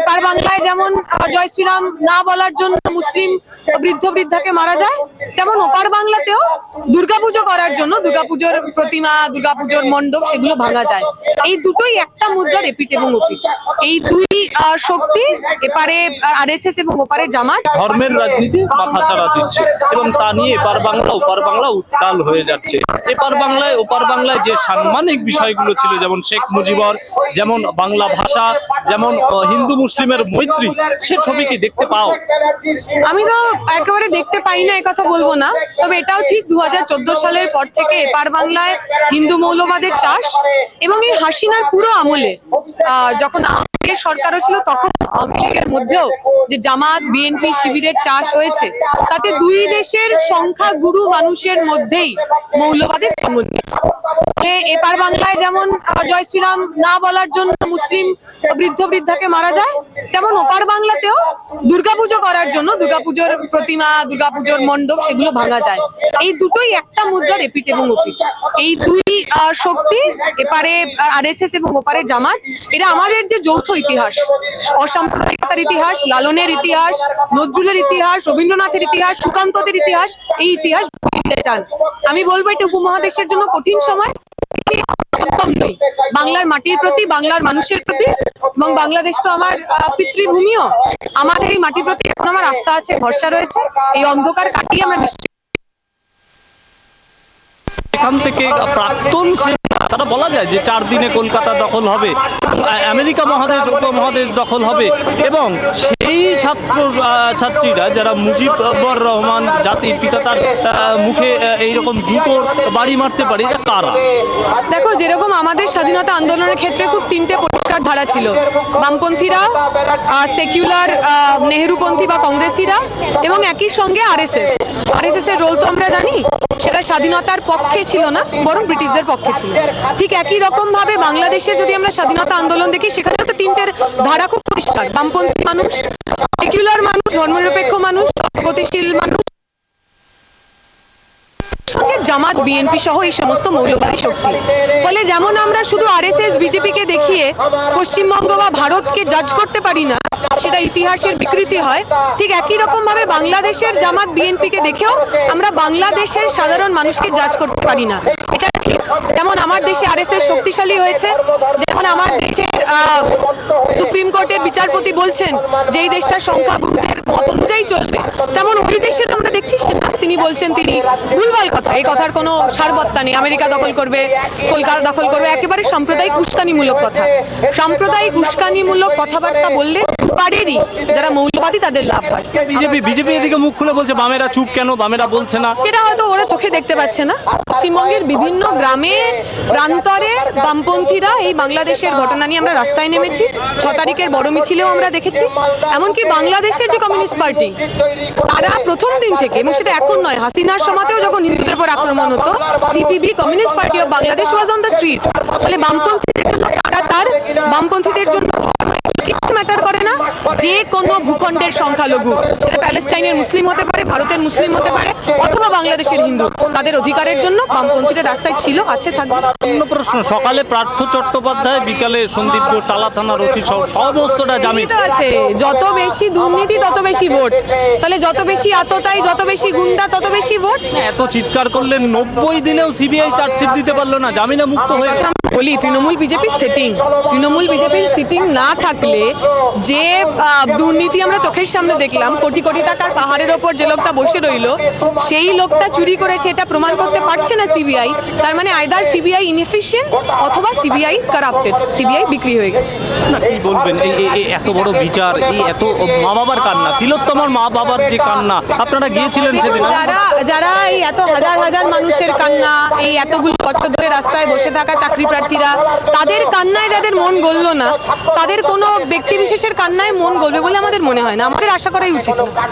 এপার বাংলায় যেমন জয় শ্রীরাম না বলার জন্য মুসলিম বৃদ্ধ বৃদ্ধাকে মারা যায়, তেমন ওপার বাংলাতেও দুর্গাপুজো করার জন্য দুর্গাপুজোর প্রতিমা, দুর্গাপুজোর মণ্ডপ সেগুলো ভাঙা যায়। এই দুটোই একটা মুদ্রার এপিট এবং ওপিট এই দুই শক্তি এপারে আরএসএস এবং ওপারে জামাত। ধর্মের রাজনীতি মাথাচাড়া দিচ্ছে এবং তা নিয়ে এপার বাংলা, ওপার বাংলা উত্তাল হয়ে যাচ্ছে। এপার বাংলায়, ওপার বাংলায় যে সাংমানিক বিষয়গুলো ছিল, যেমন শেখ মুজিবর, যেমন বাংলা ভাষা, যেমন হিন্দু মুসলিমের মৈত্রী সে ছবি কি দেখতে পাও? আমি তো একেবারে দেখতে পাই না এই কথা বলব না। তবে এটাও ঠিক দুই হাজার চোদ্দ সালের পর থেকে এপার বাংলায় হিন্দু মৌলবাদের চাষ এবং এই হাসিনার পুরো আমলে আহ, যখন আওয়ামী লীগের সরকারও ছিল তখন আওয়ামী লীগের মধ্যেও যে জামাত বিএনপি শিবিরের চাষ হয়েছে তাতে দুই দেশের সংখ্যা গুরু মানুষের মধ্যেই মৌলবাদের জন্ম ফলে এপার বাংলায় যেমন জয় শ্রীরাম না বলার জন্য মুসলিম বৃদ্ধ বৃদ্ধাকে মারা যায়, তেমন ওপার বাংলাতেও দুর্গাপুজো করার জন্য দুর্গাপুজোর প্রতিমা, দুর্গাপুজোর মণ্ডপ সেগুলো ভাঙা যায়। এই দুটোই একটা মুদ্রার এপিট এবং ওপিট এই দুই শক্তি এপারে আরএসএস এবং ওপারে জামাত এটা আমাদের যে যৌথ ইতিহাস, অসাম্প্রদায়িকতার ইতিহাস, লালনের ইতিহাস, নজরুলের ইতিহাস, রবীন্দ্রনাথের ইতিহাস, সুকান্তদের ইতিহাস, এই ইতিহাস চান আমি বলব এটা উপমহাদেশের জন্য কঠিন সময় বাংলার মাটির প্রতি, বাংলার মানুষের প্রতি এবং বাংলাদেশ তো আমার পিতৃভূমিও। আমাদের এই মাটির প্রতি এখন আমার আস্থা আছে, ভরসা রয়েছে। এই অন্ধকার কাটিয়ে আমার এখান থেকে প্রাক্তন তারা বলা যায় যে চার দিনে কলকাতা দখল হবে, আমেরিকা মহাদেশ, উপমহাদেশ দখল হবে এবং সেই ছাত্র ছাত্রীরা যারা মুজিবর রহমান জাতির পিতা, তার মুখে এইরকম জুতোর বাড়ি মারতে পারে এটা কারা? দেখো, যেরকম আমাদের স্বাধীনতা আন্দোলনের ক্ষেত্রে খুব তিনটে পরিষ্কার ধারা ছিল। বামপন্থীরা সেকুলার নেহেরুপন্থী বা কংগ্রেসিরা এবং একই সঙ্গে আরএসএস আরএসএস এর রোল তো আমরা জানি। সেটা স্বাধীনতার পক্ষে ছিল না, বরং ব্রিটিশদের পক্ষে ছিল। ঠিক একই রকম ভাবে বাংলাদেশে যদি আমরা স্বাধীনতা আন্দোলন দেখি, সেখানেও তো তিনটের ধারা খুব পরিষ্কার। বামপন্থী মানুষ সেকুলার মানুষ, ধর্মনিরপেক্ষ মানুষ গতিশীল মানুষ জামাত, বিএনপি সহ এই সমস্ত মৌলবাদী শক্তি। ফলে যেমন আমরা শুধু আরএসএস, বিজেপিকে দেখিয়ে পশ্চিমবঙ্গ বা ভারতকে জাজ করতে পারি না, সেটা ইতিহাসের বিকৃতি হয়, ঠিক একই রকম ভাবে বাংলাদেশের জামাত, বিএনপিকে দেখেও আমরা বাংলাদেশের সাধারণ মানুষকে জাজ করতে পারি না। এটা ঠিক। যেমন আমার দেশে আরএসএস শক্তিশালী হয়েছে, যেমন আমার দেশের সুপ্রিম কোর্টের বিচারপতি বলছেন যে এই দেশটার সংখ্যাগুরুদের মত অনুযায়ী চলবে। তেমন ওই দেশের আমরা দেখছি সেটা তিনি বলছেন তিনি ভুলভাল কথা। এই কথার কোনো সারবত্তা নেই। আমেরিকা দখল করবে কলকাতা দখল করবে একেবারে সাম্প্রদায়িক উস্কানিমূলক কথা। সাম্প্রদায়িক উস্কানিমূলক কথাবার্তা বললে দুপারেরই যারা মৌলবাদী তাদের লাভ হয়। বিজেপি বিজেপি এদিকে মুখ খুলে বলছে বামেরা চুপ কেন? বামেরা বলছে না। সেটা হয়তো ওরা চোখে দেখতে পাচ্ছে না। পশ্চিমবঙ্গের বিভিন্ন গ্রামে প্রান্তরে বামপন্থীরা এই বাংলাদেশের ঘটনা নিয়ে আমরা রাস্তায় নেমেছি। তারিখের বড় মিছিলেও আমরা দেখেছি, এমনকি বাংলাদেশের যে কমিউনিস্ট পার্টি, তারা প্রথম দিন থেকে, এবং সেটা এখন নয়, হাসিনার সময়তেও যখন হিন্দুদের উপর আক্রমণ হতো CPB communist party of Bangladesh was on the street ফলে বামপন্থীদের জন্য তারা তার বামপন্থীদের জন্য ম্যাটার করে না। যে কোনো ভূখণ্ডের সংখ্যালঘু সেটা প্যালেস্টাইনের মুসলিম হতে পারে ভারতের মুসলিম হতে পারে অথবা বাংলাদেশের হিন্দু তাদের অধিকারের জন্য বামপন্থীরা রাস্তায় ছিল আছে থাকবে। অন্য প্রশ্ন সকালে পার্থ চট্টোপাধ্যায় বিকালে সন্দীপ ঘোষ টালা থানার ওসি সমস্তটা জামিন। আছে যত বেশি দুর্নীতি তত বেশি ভোট। তাহলে যত বেশি আততাই যত বেশি গুন্ডা তত বেশি ভোট? এত চিৎকার করলেন নব্বই দিনেও সিবিআই চার্জশিট দিতে পারল না জামিনে মুক্ত হয়ে বলি তৃণমূল বিজেপির সেটিং তৃণমূল বিজেপির সিটিং না থাকলে যে দুর্নীতি আমরা চোখের সামনে দেখলাম কোটি কোটি টাকার পাহাড়ের ওপর যে লোকটা বসে রইল সেই লোকটা চুরি করেছে এটা প্রমাণ করতে পারছে না সিবিআই। তার মানে আইদার সিবিআই ইনএফিশিয়েন্ট অথবা সিবিআই কারাপ্টেড সিবিআই বিক্রি হয়ে গেছে। না কি বলবেন? এই এত বড় বিচার এই এত মা বাবার কান্না তিলোত্তমার মা বাবার যে কান্না আপনারা গিয়েছিলেন সেদিন? যারা যারা এই এত হাজার হাজার মানুষের কান্না এই এতগুলো বছর ধরে রাস্তায় বসে থাকা চাকরি প্রার্থীরা তাদের কান্নায় যাদের মন গলল না তাদের কোনো ব্যক্তি বিশেষের কান্নায় মন গলবে বলে আমাদের মনে হয় না। আমাদের আশা করাই উচিত।